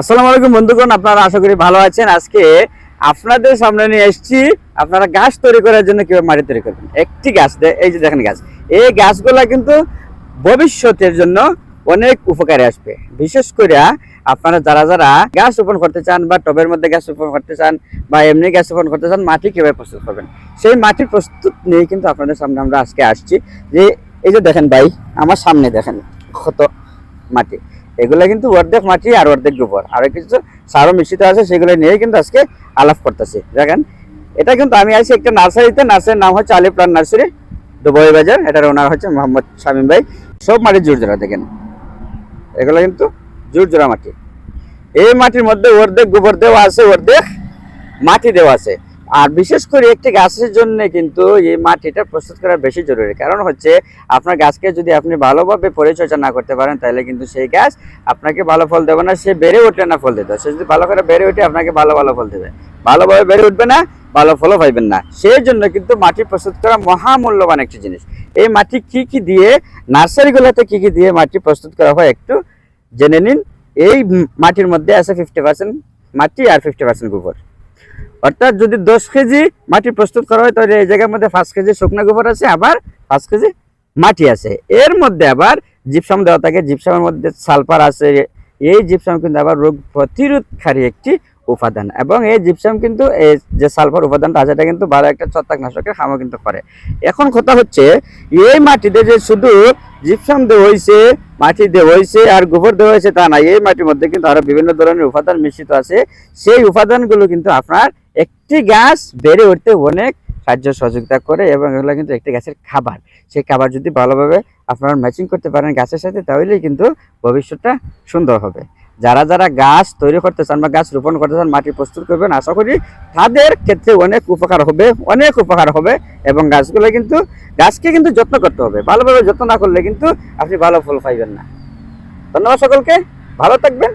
আসসালামু আলাইকুম বন্ধুগণ, আপনারা আশা করি ভালো আছেন। আজকে আপনাদের সামনে নিয়ে এসেছি, আপনারা গাছ তৈরি করার জন্য কীভাবে মাটি তৈরি করবেন? একটি গাছ এই যে দেখেন গাছ। এই গাছগুলা কিন্তু ভবিষ্যতের জন্য অনেক উপকারে আসবে। বিশেষ করে আপনারা যারা যারা গাছ রোপণ করতে চান বা টবের মধ্যে গাছ রোপণ করতে চান বা এমনি গাছ রোপণ করতে চান, মাটি কীভাবে প্রস্তুত করবেন? সেই মাটির প্রস্তুত নিয়ে কিন্তু আপনাদের সামনে আমরা আজকে আসছি। যে এই যে দেখেন ভাই, আমার সামনে দেখেন কত মাটি। এগুলো কিন্তু অর্ধেক মাটি আর অর্ধেক গোবর। আর কিছু সারও মিশ্রিত আছে, সেগুলো নিয়ে কিন্তু আজকে আলাপ করতেছি। দেখেন, এটা কিন্তু আমি আছি একটা নার্সারিতে, নার্সারির নাম হচ্ছে আলী প্লান নার্সারি, দুবই বাজার, এটার ওনার হচ্ছে মোহাম্মদ শামীম ভাই। সব মাটি জোরজোড়া, দেখেন। এগুলো কিন্তু জোরজোড়া মাটি। এই মাটির মধ্যে অর্ধেক গোবর দেওয়া আছে, অর্ধেক মাটি দেওয়া আছে। আর বিশেষ করে একটি গাছের জন্য কিন্তু এই মাটিটা প্রস্তুত করা বেশি জরুরি। কারণ হচ্ছে, আপনার গাছকে যদি আপনি ভালোভাবে পরিচর্যা না করতে পারেন, তাহলে কিন্তু সেই গাছ আপনাকে ভালো ফল দেবে না, সে বেড়ে উঠবে না ফল দিতে। সে যদি ভালো করে বেড়ে উঠে আপনাকে ভালো ভালো ফল দেবে। ভালোভাবে বেড়ে উঠবে না, ভালো ফলও পাইবেন না। সেই জন্য কিন্তু মাটি প্রস্তুত করা মহামূল্যবান একটি জিনিস। এই মাটি কি কি দিয়ে, নার্সারিগুলোতে কি কি দিয়ে মাটি প্রস্তুত করা হয় একটু জেনে নিন। এই মাটির মধ্যে আছে ফিফটি পার্সেন্ট মাটি আর ফিফটি পার্সেন্ট গোবর। অর্থাৎ যদি দশ কেজি মাটি প্রস্তুত করা হয়, তাহলে এই জায়গার মধ্যে পাঁচ কেজি শুকনো গোবর আছে, আবার পাঁচ কেজি মাটি আছে। এর মধ্যে আবার জিপসাম দেওয়া থাকে। জিপসামের মধ্যে সালফার আছে। এই জিপসাম কিন্তু আবার রোগ প্রতিরোধকারী একটি উপাদান। এবং এই জিপসাম কিন্তু এই যে সালফার উপাদানটা আছে, এটা কিন্তু ভালো একটা ছত্রাকনাশকের কামও কিন্তু করে। এখন কথা হচ্ছে, এই মাটিতে যে শুধু জিপসাম দেওয়া হয়েছে, মাটি দেওয়া হয়েছে আর গোবর দেওয়া হয়েছে তা না, এই মাটির মধ্যে কিন্তু আরও বিভিন্ন ধরনের উপাদান মিশ্রিত আছে। সেই উপাদানগুলো কিন্তু আপনার একটি গাছ বেড়ে উঠতে অনেক সাহায্য সহযোগিতা করে এবং এগুলো কিন্তু একটি গাছের খাবার। সেই খাবার যদি ভালোভাবে আপনারা ম্যাচিং করতে পারেন গাছের সাথে, তাহলেই কিন্তু ভবিষ্যৎটা সুন্দর হবে। যারা যারা গাছ তৈরি করতে চান বা গাছ রোপণ করতে চান, মাটি প্রস্তুত করবেন, আশা করি তাদের ক্ষেত্রে অনেক উপকার হবে, অনেক উপকার হবে এবং গাছগুলো কিন্তু, গাছকে কিন্তু যত্ন করতে হবে। ভালোভাবে যত্ন না করলে কিন্তু আপনি ভালো ফল পাইবেন না। ধন্যবাদ সকলকে, ভালো থাকবেন।